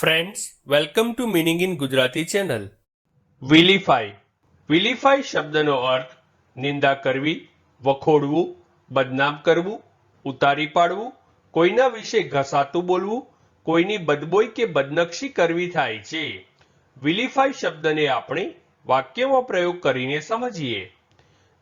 Friends welcome to meaning in Gujarati channel vilify vilify શબ્દનો અર્થ નિંદા કરવી, વખોડવું, બદનામ કરવું, ઉતારી પાડવું, કોઈના વિશે ઘસાતું બોલવું, કોઈની બદબોઈ કે બદનક્ષી કરવી થાય છે. વિલીફાઈ શબ્દને આપણે વાક્યમાં પ્રયોગ કરીને સમજીએ.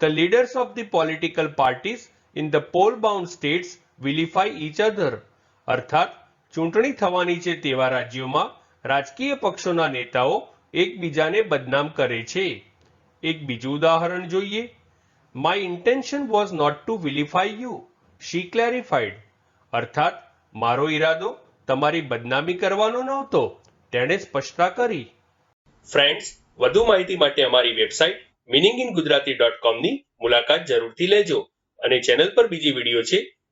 The leaders of the political parties in the poll bound states vilify each other અર્થાત ચૂંટણી થવાની છે તેવા રાજ્યોમાં રાજકીય પક્ષોના નેતાઓ એકબીજાને બદનામ કરે છે. એક બીજું ઉદાહરણ જોઈએ. My intention was not to vilify you she clarified અર્થાત, મારો ઈરાદો તમારી બદનામી કરવાનો નહોતો, તેણે સ્પષ્ટતા કરી. ફ્રેન્ડ્સ વધુ માહિતી માટે અમારી website meaning in Gujarati dot કોમની મુલાકાત જરૂરથી લેજો અને ચેનલ પર બીજી વીડિયો છે